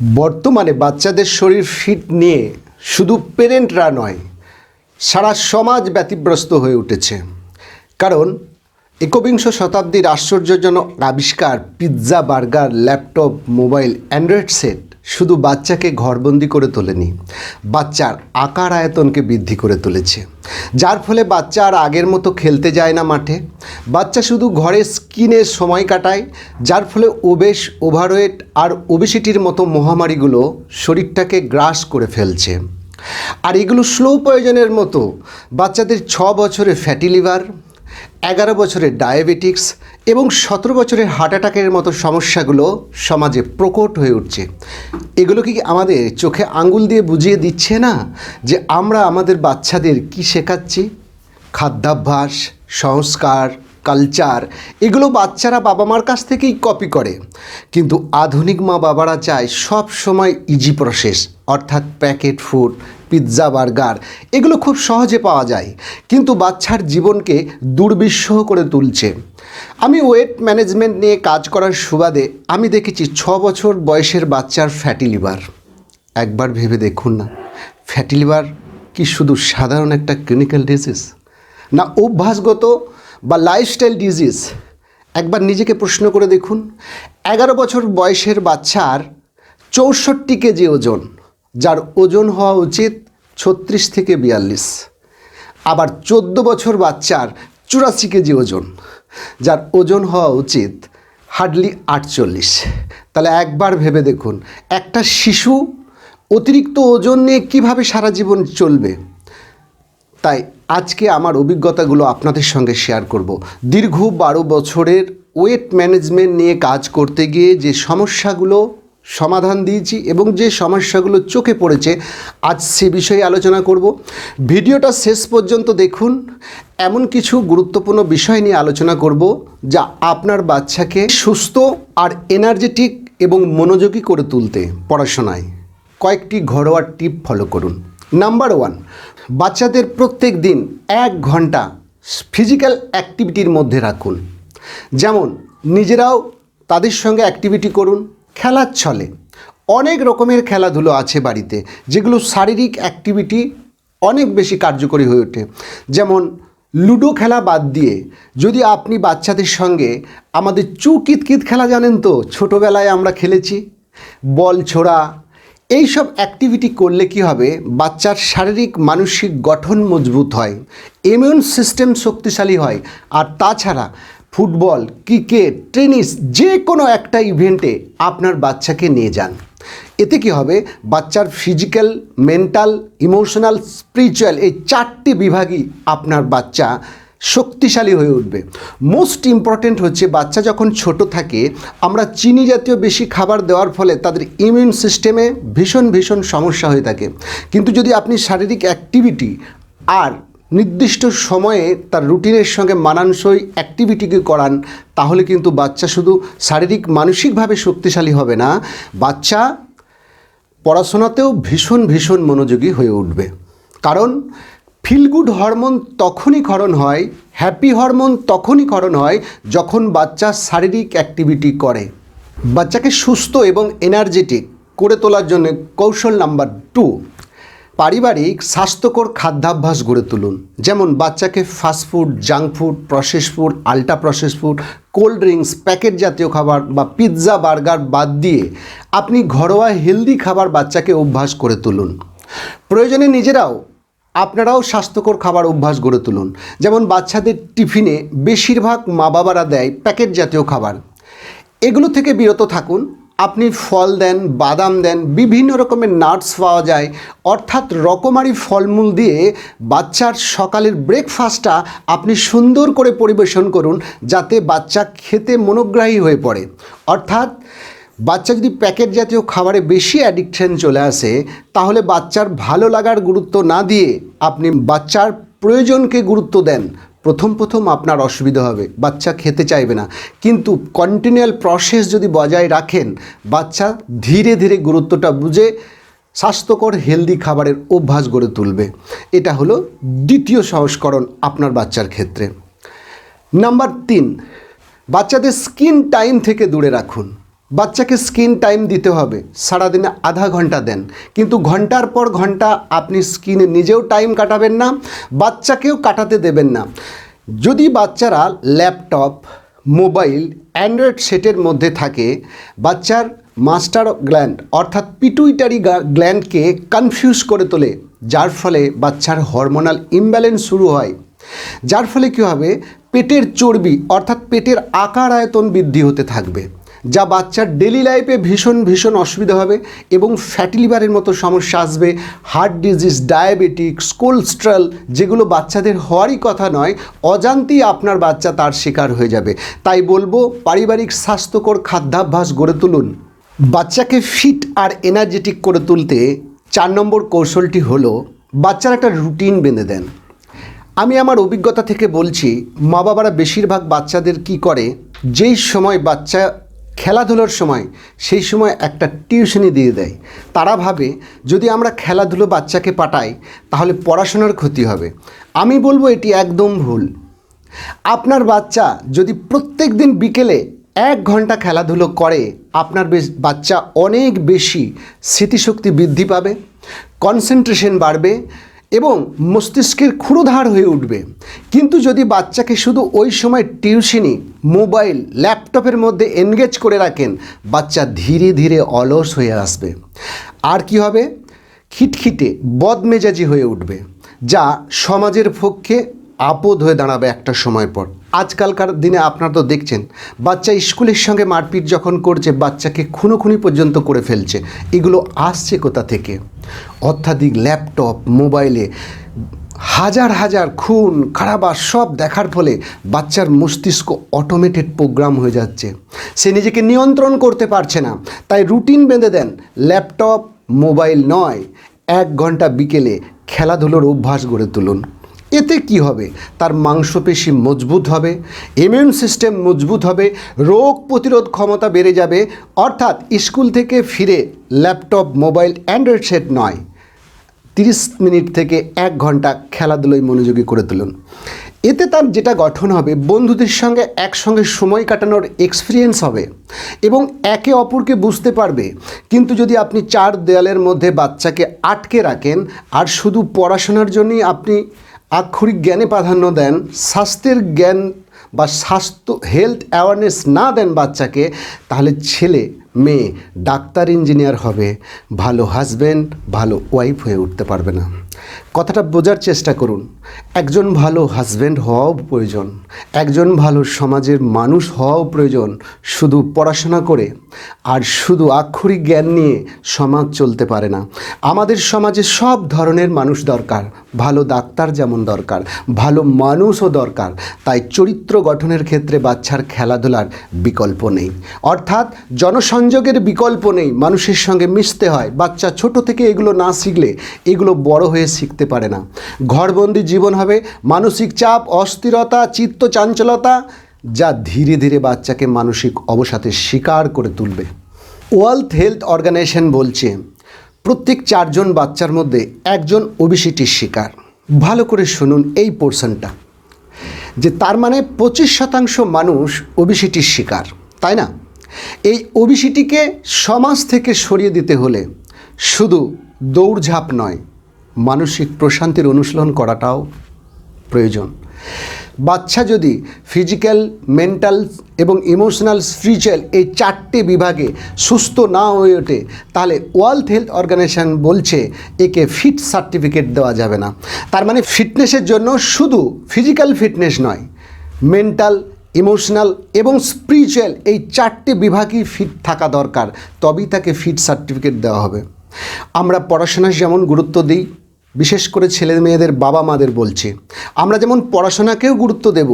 বর্তমানে বাচ্চাদের শরীর ফিট নিয়ে শুধু পেরেন্টরা নয়, সারা সমাজ ব্যতিব্রস্ত হয়ে উঠেছে। কারণ একবিংশ শতাব্দীর আশ্চর্যজনক আবিষ্কার pizza, burger, laptop, mobile, Android set শুধু বাচ্চাকে ঘরবন্দি করে তোলেনি, বাচ্চার আকার আয়তনকে বৃদ্ধি করে তুলেছে। যার ফলে বাচ্চা আর আগের মতো খেলতে যায় না মাঠে। বাচ্চা শুধু ঘরে স্কিনে সময় কাটায়, যার ফলে ওবেশ, ওভারওয়েট আর ওবেসিটির মতো মহামারীগুলো শরীরটাকে গ্রাস করে ফেলছে। আর এগুলো স্লো প্রয়োজনের মতো। বাচ্চাদের ছ বছরে ফ্যাটি লিভার এগারো বছরের ডায়াবেটিক্স এবং সতেরো বছরের হার্ট অ্যাটাকের মতো সমস্যাগুলো সমাজে প্রকট হয়ে উঠছে। এগুলো কি আমাদের চোখে আঙ্গুল দিয়ে বুঝিয়ে দিচ্ছে না যে আমরা আমাদের বাচ্চাদের কি শেখাচ্ছি? খাদ্যাভ্যাস, সংস্কার কালচার, এগুলো বাচ্চারা বাবা মার কাছ থেকেই কপি করে। কিন্তু আধুনিক মা বাবারা চায় সব সময় ইজি প্রসেস অর্থাৎ প্যাকেট ফুড পিৎজা বার্গার এগুলো খুব সহজে পাওয়া যায়। কিন্তু বাচ্চার জীবনকে দুর্বিষহ করে তুলছে। আমি ওয়েট ম্যানেজমেন্ট নিয়ে কাজ করার সুবাদে আমি দেখেছি ছ বছর বয়সের বাচ্চার ফ্যাটি লিভার একবার ভেবে দেখুন না ফ্যাটি লিভার কি শুধু সাধারণ একটা ক্লিনিক্যাল ডিজিজ না, অভ্যাসগত বা লাইফস্টাইল ডিজিজ একবার নিজেকে প্রশ্ন করে দেখুন, এগারো বছর বয়সের বাচ্চার চৌষট্টি কেজি ওজন, যার ওজন হওয়া উচিত ছত্রিশ থেকে বিয়াল্লিশ। আবার চোদ্দ বছর বাচ্চার চুরাশি কেজি ওজন, যার ওজন হওয়া উচিত হার্ডলি আটচল্লিশ। তাহলে একবার ভেবে দেখুন, একটা শিশু অতিরিক্ত ওজন নিয়ে কীভাবে সারা জীবন চলবে? তাই আজকে আমার অভিজ্ঞতাগুলো আপনাদের সঙ্গে শেয়ার করব। দীর্ঘ বারো বছরের ওয়েট ম্যানেজমেন্ট নিয়ে কাজ করতে গিয়ে যে সমস্যাগুলো সমাধান দিয়েছি এবং যে সমস্যাগুলো চোখে পড়েছে, আজ সে বিষয়ে আলোচনা করব। ভিডিওটা শেষ পর্যন্ত দেখুন। এমন কিছু গুরুত্বপূর্ণ বিষয় নিয়ে আলোচনা করব যা আপনার বাচ্চাকে সুস্থ আর এনার্জেটিক এবং মনোযোগী করে তুলতে পড়াশোনায়। কয়েকটি ঘরোয়া টিপ ফলো করুন। নাম্বার ওয়ান বাচ্চাদের প্রত্যেক দিন এক ঘণ্টা ফিজিক্যাল অ্যাক্টিভিটির মধ্যে রাখুন। যেমন, নিজেরাও তাদের সঙ্গে অ্যাক্টিভিটি করুন, খেলার ছলে। অনেক রকমের খেলাধুলো আছে বাড়িতে, যেগুলো শারীরিক অ্যাক্টিভিটি অনেক বেশি কার্যকরী হয়ে ওঠে। যেমন, লুডো খেলা বাদ দিয়ে যদি আপনি বাচ্চাদের সঙ্গে আমাদের চু কিতকিত খেলা জানেন তো? ছোটোবেলায় আমরা খেলেছি। বল ছোড়া এই সব অ্যাক্টিভিটি করলে কি হবে? বাচ্চার শারীরিক, মানসিক গঠন মজবুত হয় ইমিউন সিস্টেম শক্তিশালী হয়। আর তাছাড়া ফুটবল, ক্রিকেট, টেনিস যে কোনো একটা ইভেন্টে আপনার বাচ্চাকে নিয়ে যান। এতে কি হবে? বাচ্চার ফিজিক্যাল মেন্টাল ইমোশনাল স্পিরিচুয়াল এই চারটি বিভাগই আপনার বাচ্চা শক্তিশালী হয়ে উঠবে। মোস্ট ইম্পর্ট্যান্ট হচ্ছে বাচ্চা যখন ছোট থাকে, আমরা চিনি জাতীয় বেশি খাবার দেওয়ার ফলে তাদের ইমিউন সিস্টেমে ভীষণ ভীষণ সমস্যা হয়ে থাকে। কিন্তু যদি আপনি শারীরিক অ্যাক্টিভিটি আর নির্দিষ্ট সময়ে তার রুটিনের সঙ্গে মানানসই অ্যাক্টিভিটিকে করান, তাহলে কিন্তু বাচ্চা শুধু শারীরিক, মানসিকভাবে শক্তিশালী হবে না, বাচ্চা পড়াশোনাতেও ভীষণ ভীষণ মনোযোগী হয়ে উঠবে। কারণ ফিল গুড হরমোন তখনই ক্ষরণ হয় হ্যাপি হরমোন তখনই ক্ষরণ হয় যখন বাচ্চা শারীরিক অ্যাক্টিভিটি করে। বাচ্চাকে সুস্থ এবং এনার্জেটিক করে তোলার জন্য কৌশল নাম্বার টু পারিবারিক স্বাস্থ্যকর খাদ্যাভ্যাস গড়ে তুলুন। যেমন বাচ্চাকে fast food junk food process food ultra process food cold drinks packet জাতীয় খাবার বা পিৎজা বার্গার বাদ দিয়ে আপনি ঘরোয়া হেলদি খাবার বাচ্চাকে অভ্যাস করে তুলুন। প্রয়োজনে নিজেরাও আপনারাও স্বাস্থ্যকর খাবার অভ্যাস গড়ে তুলুন। যেমন বাচ্চাদের টিফিনে বেশিরভাগ মা বাবারা দেয় প্যাকেট জাতীয় খাবার। এগুলো থেকে বিরত থাকুন। আপনি ফল দেন, বাদাম দেন, বিভিন্ন রকমের নাটস পাওয়া যায়। অর্থাৎ রকমারি ফলমূল দিয়ে বাচ্চার সকালের ব্রেকফাস্টটা আপনি সুন্দর করে পরিবেশন করুন, যাতে বাচ্চা খেতে মনোগ্রাহী হয়ে পড়ে। অর্থাৎ বাচ্চা যদি প্যাকেট জাতীয় খাবারে বেশি অ্যাডিকশন চলে আসে, তাহলে বাচ্চার ভালো লাগার গুরুত্ব না দিয়ে আপনি বাচ্চার প্রয়োজনকে গুরুত্ব দেন। প্রথম প্রথম আপনার অসুবিধা হবে, বাচ্চা খেতে চাইবে না। কিন্তু কন্টিনিউয়াল প্রসেস যদি বজায় রাখেন, বাচ্চা ধীরে ধীরে গুরুত্বটা বুঝে স্বাস্থ্যকর হেলদি খাবারের অভ্যাস গড়ে তুলবে। এটা হলো দ্বিতীয় সংস্করণ আপনার বাচ্চার ক্ষেত্রে। নাম্বার তিন, বাচ্চাদের স্ক্রিন টাইম থেকে দূরে রাখুন। বাচ্চাকে স্ক্রিন টাইম দিতে হবে, সারাদিনে আধা ঘণ্টা দেন। কিন্তু ঘণ্টার পর ঘণ্টা আপনি স্ক্রিনে নিজেও টাইম কাটাবেন না, বাচ্চাকেও কাটাতে দেবেন না। যদি বাচ্চারা ল্যাপটপ, মোবাইল, অ্যান্ড্রয়েড সেটের মধ্যে থাকে, বাচ্চার মাস্টার গ্ল্যান্ড অর্থাৎ পিটুইটারি গ্ল্যান্ডকে কনফিউজ করে তোলে, যার ফলে বাচ্চার হরমোনাল ইমব্যালেন্স শুরু হয়। যার ফলে কী হবে? পেটের চর্বি অর্থাৎ পেটের আকার আয়তন বৃদ্ধি হতে থাকবে। যা বাচ্চার ডেলি লাইফে ভীষণ ভীষণ অসুবিধা হবে এবং ফ্যাটি লিভারের মতো সমস্যা আসবে হার্ট ডিজিজ ডায়াবেটিক্স কোলেস্ট্রল যেগুলো বাচ্চাদের হওয়ারই কথা নয়, অজান্তেই আপনার বাচ্চা তার শিকার হয়ে যাবে। তাই বলব, পারিবারিক স্বাস্থ্যকর খাদ্যাভ্যাস গড়ে তুলুন। বাচ্চাকে ফিট আর এনার্জেটিক করে তুলতে চার নম্বর কৌশলটি হলো, বাচ্চার একটা রুটিন বেঁধে দেন। আমি আমার অভিজ্ঞতা থেকে বলছি মা বাবারা বেশিরভাগ বাচ্চাদের কি করে? যেই সময় বাচ্চা খেলাধুলোর সময়, সেই সময় একটা টিউশনি দিয়ে দেয়। তারা ভাবে, যদি আমরা খেলাধুলো বাচ্চাকে পাঠাই, তাহলে পড়াশোনার ক্ষতি হবে। আমি বলব এটি একদম ভুল। আপনার বাচ্চা যদি প্রত্যেক দিন বিকেলে এক ঘণ্টা খেলাধুলো করে, আপনার বাচ্চা অনেক বেশি স্মৃতিশক্তি বৃদ্ধি পাবে কনসেন্ট্রেশন বাড়বে এবং মস্তিষ্কের ক্ষুরোধার হয়ে উঠবে। কিন্তু যদি বাচ্চাকে শুধু ওই সময় টিউশনি, মোবাইল, ল্যাপটপের মধ্যে এনগেজ করে রাখেন, বাচ্চা ধীরে ধীরে অলস হয়ে আসবে। আর কি হবে? খিটখিটে, বদমেজাজি হয়ে উঠবে, যা সমাজের পক্ষে আপদ হয়ে দাঁড়াবে একটা সময় পর। আজকালকার দিনে আপনারা তো দেখছেন, বাচ্চা স্কুলের সঙ্গে মারপিট যখন করছে, বাচ্চাকে খুনোখুনি পর্যন্ত করে ফেলছে, এগুলো আসছে কোথা থেকে? অত্যাধিক ল্যাপটপ, মোবাইলে হাজার হাজার খুন খারাপ সব দেখার ফলে বাচ্চার মস্তিষ্ক অটোমেটেড প্রোগ্রাম হয়ে যাচ্ছে। সে নিজেকে নিয়ন্ত্রণ করতে পারছে না। তাই রুটিন বেঁধে দেন, ল্যাপটপ, মোবাইল নয়, এক ঘণ্টা বিকেলে খেলাধুলোর অভ্যাস গড়ে তুলুন। এতে কি হবে? তার মাংসপেশি মজবুত হবে ইমিউন সিস্টেম মজবুত হবে, রোগ প্রতিরোধ ক্ষমতা বেড়ে যাবে, অর্থাৎ স্কুল থেকে ফিরে ল্যাপটপ, মোবাইল, অ্যান্ড্রয়েড সেট নয়। তিরিশ মিনিট থেকে এক ঘণ্টা খেলাধুলোয় মনোযোগী করে তুলুন। এতে তার যেটা গঠন হবে, বন্ধুদের সঙ্গে একসঙ্গে সময় কাটানোর এক্সপিরিয়েন্স হবে এবং একে অপরকে বুঝতে পারবে। কিন্তু যদি আপনি চার দেয়ালের মধ্যে বাচ্চাকে আটকে রাখেন, আর শুধু পড়াশোনার জন্যই আপনি আক্ষরিক জ্ঞানে প্রাধান্য দেন, স্বাস্থ্যের জ্ঞান বা স্বাস্থ্য হেলথ অ্যাওয়ারনেস না দেন বাচ্চাকে, তাহলে ছেলে, মেয়ে, ডাক্তার ইঞ্জিনিয়ার হবে। ভালো হাজব্যান্ড ভালো ওয়াইফ হয়ে উঠতে পারবে না। কথাটা বোঝার চেষ্টা করুন। একজন ভালো হাজব্যান্ড হওয়াও প্রয়োজন। একজন ভালো সমাজের মানুষ হওয়াও প্রয়োজন শুধু পড়াশোনা করে আর শুধু আক্ষরিক জ্ঞান নিয়ে সমাজ চলতে পারে না। আমাদের সমাজে সব ধরনের মানুষ দরকার। ভালো ডাক্তার যেমন দরকার, ভালো মানুষও দরকার। তাই চরিত্র গঠনের ক্ষেত্রে বাচ্চার খেলাধুলার বিকল্প নেই। অর্থাৎ জনসংযোগের বিকল্প নেই। মানুষের সঙ্গে মিশতে হয়। বাচ্চা ছোট থেকে এগুলো না শিখলে এগুলো বড় হয়ে শিখতে পারে না। ঘরবন্দি জীবন হবে মানসিক চাপ, অস্থিরতা, চিত্ত চাঞ্চলতা, যা ধীরে ধীরে বাচ্চাকে মানসিক অবসাদের শিকার করে তুলবে। ওয়ার্ল্ড হেলথ অর্গানাইজেশন বলছে, প্রত্যেক চারজন বাচ্চার মধ্যে একজন ওবিসিটির শিকার। ভালো করে শুনুন এই পোর্শনটা, যে তার মানে পঁচিশ শতাংশ মানুষ ওবিসিটির শিকার, তাই না? এই ওবিসিটিকে সমাজ থেকে সরিয়ে দিতে হলে শুধু দৌড়ঝাঁপ নয় মানসিক প্রশান্তির অনুশীলন করাটাও প্রয়োজন। বাচ্চা যদি ফিজিক্যাল, মেন্টাল এবং ইমোশনাল স্পিরিচুয়াল এই চারটে বিভাগে সুস্থ না হয়ে ওঠে, তাহলে ওয়ার্ল্ড হেলথ অর্গানাইজেশন বলছে একে ফিট সার্টিফিকেট দেওয়া যাবে না। তার মানে ফিটনেসের জন্য শুধু ফিজিক্যাল ফিটনেস নয়, মেন্টাল, ইমোশনাল এবং স্পিরিচুয়াল এই চারটে বিভাগই ফিট থাকা দরকার, তবেই তাকে ফিট সার্টিফিকেট দেওয়া হবে। আমরা পড়াশোনায় যেমন গুরুত্ব দিই বিশেষ করে ছেলে মেয়েদের বাবা মাদের বলছি। আমরা যেমন পড়াশোনাকেও গুরুত্ব দেব,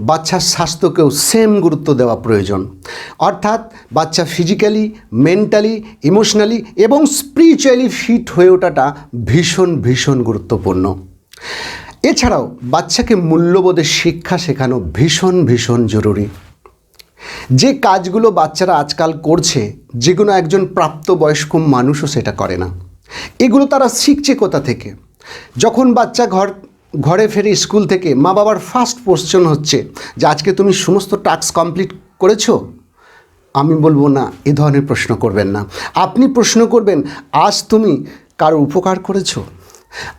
বাচ্চার স্বাস্থ্যকেও সেম গুরুত্ব দেওয়া প্রয়োজন। অর্থাৎ বাচ্চা ফিজিক্যালি মেন্টালি ইমোশনালি এবং স্পিরিচুয়ালি ফিট হয়ে ওঠাটা ভীষণ ভীষণ গুরুত্বপূর্ণ। এছাড়াও বাচ্চাকে মূল্যবোধের শিক্ষা শেখানো ভীষণ ভীষণ জরুরি। যে কাজগুলো বাচ্চারা আজকাল করছে, যেগুলো একজন প্রাপ্তবয়স্ক মানুষও সেটা করে না। এগুলো তারা শিখছে কোথা থেকে? যখন বাচ্চা ঘর, ঘরে ফেরে স্কুল থেকে মা বাবার ফার্স্ট কোশ্চেন হচ্ছে যে আজকে তুমি সমস্ত টাস্ক কমপ্লিট করেছ? আমি বলব, না, এ ধরনের প্রশ্ন করবেন না। আপনি প্রশ্ন করবেন, আজ তুমি কারও উপকার করেছ?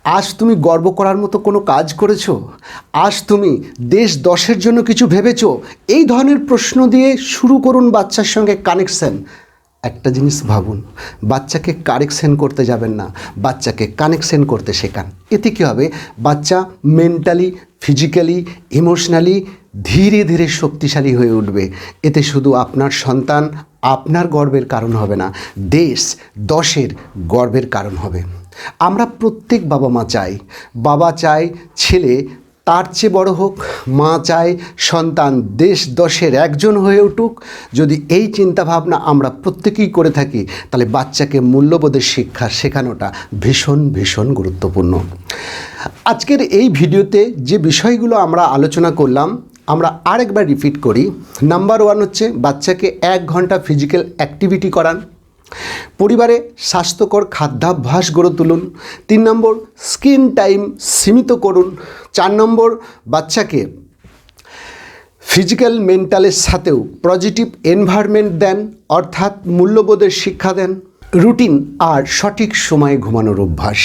আজ তুমি গর্ব করার মতো কোনো কাজ করেছ? আজ তুমি দেশ দশের জন্য কিছু ভেবেছো? এই ধরনের প্রশ্ন দিয়ে শুরু করুন বাচ্চার সঙ্গে কানেকশন একটা জিনিস ভাবুন, বাচ্চাকে কারেকশন করতে যাবেন না, বাচ্চাকে কানেকশন করতে শেখান। এতে কী হবে? বাচ্চা মেন্টালি, ফিজিক্যালি, ইমোশনালি ধীরে ধীরে শক্তিশালী হয়ে উঠবে। এতে শুধু আপনার সন্তান আপনার গর্বের কারণ হবে না, দেশ দশের গর্বের কারণ হবে। আমরা প্রত্যেক বাবা মা চাই, বাবা চাই ছেলে তার চেয়ে বড় হোক, মা চায় সন্তান দেশ দশের একজন হয়ে উঠুক। যদি এই চিন্তাভাবনা আমরা প্রত্যেকেই করে থাকি, তাহলে বাচ্চাকে মূল্যবোধের শিক্ষা শেখানোটা ভীষণ ভীষণ গুরুত্বপূর্ণ। আজকের এই ভিডিওতে যে বিষয়গুলো আমরা আলোচনা করলাম, আমরা আরেকবার রিপিট করি। নাম্বার ওয়ান হচ্ছে বাচ্চাকে এক ঘণ্টা ফিজিক্যাল অ্যাক্টিভিটি করান। পরিবারে স্বাস্থ্যকর খাদ্যাভ্যাস গড়ে তুলুন। তিন নম্বর স্ক্রিন টাইম সীমিত করুন। চার নম্বর, বাচ্চাকে ফিজিক্যাল মেন্টালের সাথেও পজিটিভ এনভায়রনমেন্ট দেন, অর্থাৎ মূল্যবোধের শিক্ষা দেন। রুটিন আর সঠিক সময়ে ঘুমানোর অভ্যাস।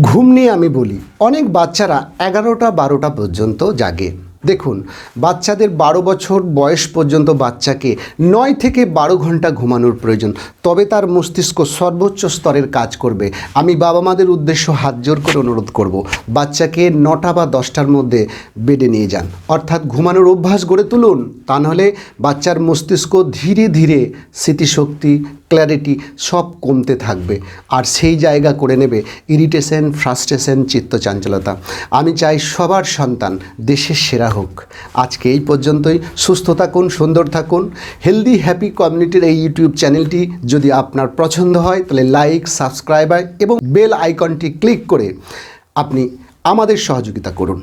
ঘুম নিয়ে আমি বলি, অনেক বাচ্চারা এগারোটা বারোটা পর্যন্ত জাগে। দেখুন, বাচ্চাদের বারো বছর বয়স পর্যন্ত বাচ্চাকে নয় থেকে বারো ঘণ্টা ঘুমানোর প্রয়োজন। তবে তার মস্তিষ্ক সর্বোচ্চ স্তরের কাজ করবে। আমি বাবা মাদের উদ্দেশ্য হাত জোর করে অনুরোধ করব, বাচ্চাকে নটা বা দশটার মধ্যে বেডে নিয়ে যান। অর্থাৎ ঘুমানোর অভ্যাস গড়ে তুলুন। তা নাহলে বাচ্চার মস্তিষ্ক ধীরে ধীরে স্মৃতিশক্তি ক্ল্যারিটি সব কমতে থাকবে। আর সেই জায়গা করে নেবে ইরিটেশন ফ্রাস্ট্রেশন চিত্তচাঞ্চলতা। আমি চাই সবার সন্তান দেশের সেরা হোক। আজকে এই পর্যন্তই। সুস্থ থাকুন, সুন্দর থাকুন। হেলদি হ্যাপি কমিউনিটির এই ইউটিউব চ্যানেলটি যদি আপনার পছন্দ হয়, তাহলে লাইক সাবস্ক্রাইবার এবং বেল আইকনটি ক্লিক করে আপনি আমাদের সহযোগিতা করুন।